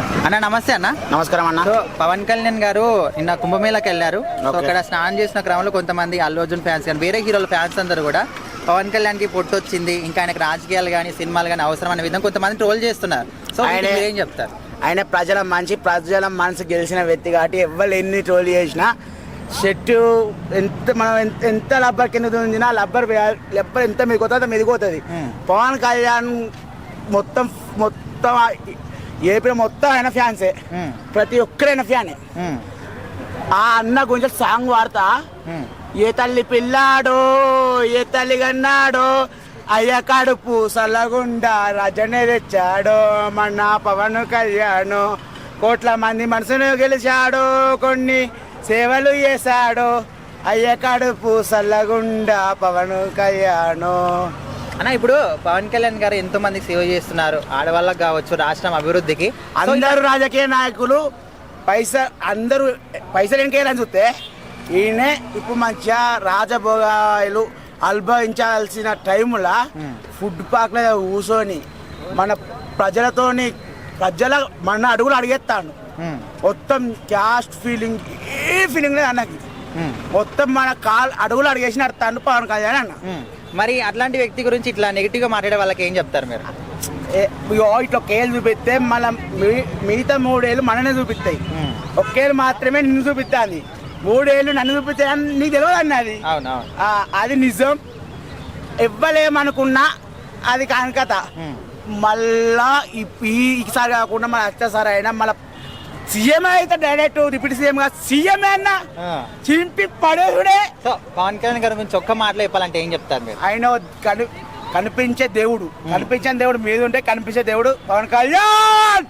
అన్న నమస్తే అన్న. నమస్కారం అన్న. సో పవన్ కళ్యాణ్ గారు నిన్న కుంభమేళకి వెళ్ళారు. సో. అక్కడ స్నానం చేసిన క్రమంలో కొంతమంది అల్లు అర్జున్ ఫ్యాన్స్ కానీ వేరే హీరోల ఫ్యాన్స్ అందరూ కూడా పవన్ కళ్యాణ్కి పొట్టు వచ్చింది. ఇంకా ఆయనకు రాజకీయాలు కానీ సినిమాలు కానీ అవసరం అనే విధంగా కొంతమంది ట్రోల్ చేస్తున్నారు. సో ఆయనే- మీరేం చెప్తారు? ఆయన ప్రజల మంచి ప్రజల మనసు గెలిచిన వ్యక్తి కాబట్టి ఎవరు ఎన్ని ట్రోల్ చేసినా షర్టు ఎంత మనం ఎంత ఎంత లబ్బర్ కింద ఉంచినా లబ్బర్ లబ్బర్ ఎంత అంత మీదకోతుంది Hmm. పవన్ కళ్యాణ్ మొత్తం మొత్తం ఏపీ మొత్తం ఆయన ఫ్యాన్సే. ప్రతి ఒక్కరైన ఫ్యానే. ఆ అన్న గురించి సాంగ్ వాడతా. ఏ తల్లి పిల్లాడో ఏ తల్లి కన్నాడో అయ్య కడుపు సల్లగుండా రజనే తెచ్చాడో మన పవన్ కళ్యాణ్ కోట్ల మంది మనసును గెలిచాడు కొన్ని సేవలు చేశాడు అయ్య కడుపు సల్లగుండా పవన్ కళ్యాణ్. అన్న ఇప్పుడు పవన్ కళ్యాణ్ గారు ఎంతో మందికి సేవ చేస్తున్నారు. ఆడవాళ్ళకి కావచ్చు రాష్ట్రం అభివృద్ధికి. అందరు రాజకీయ నాయకులు పైసా అందరూ పైసలు వెనకేయాలని చూస్తే ఈయన ఇప్పుడు మంచిగా రాజభోగాలు అనుభవించాల్సిన Hmm. ఫుడ్ పార్క్లో కూర్చొని మన ప్రజలతోని ప్రజల మన అడుగులు అడిగేస్తాను మొత్తం క్యాస్ట్ ఫీలింగ్ ఏ ఫీలింగ్ లేదు అన్నకి. మొత్తం మన కాల్ అడుగులు అడిగేసి నడతాను పవన్ కళ్యాణ్ అన్న. మరి అట్లాంటి వ్యక్తి గురించి ఇట్లా నెగిటివ్గా మాట్లాడే వాళ్ళకి ఏం చెప్తారు మీరు? ఇగో ఇట్లా కేలు చూపిస్తే మళ్ళీ మిగతా మూడేళ్ళు మననే చూపిస్తాయి. ఒకేళ్ళు మాత్రమే నిన్ను చూపిస్తాంది. మూడేళ్ళు నన్ను చూపిస్తే నీకు తెలియదు అన్నది అది. నిజం. ఇవ్వలేమనుకున్నా అది కాని కథ. ఉమ్, మళ్ళా ఈసారి కాకుండా మన అత్యాసారి అయినా మళ్ళీ సీఎం అయితే డైరెక్ట్ డిప్యూటీ సీఎం గా సీఎం అన్న. చింపి పడేసుడే. సో పవన్ కళ్యాణ్ గారి గురించి ఒక్క మాటలో చెప్పాలంటే ఏం చెప్తారు మీరు? ఆయన కని కనిపించే దేవుడు కనిపించని దేవుడు మీద ఉంటే కనిపించే దేవుడు పవన్ కళ్యాణ్!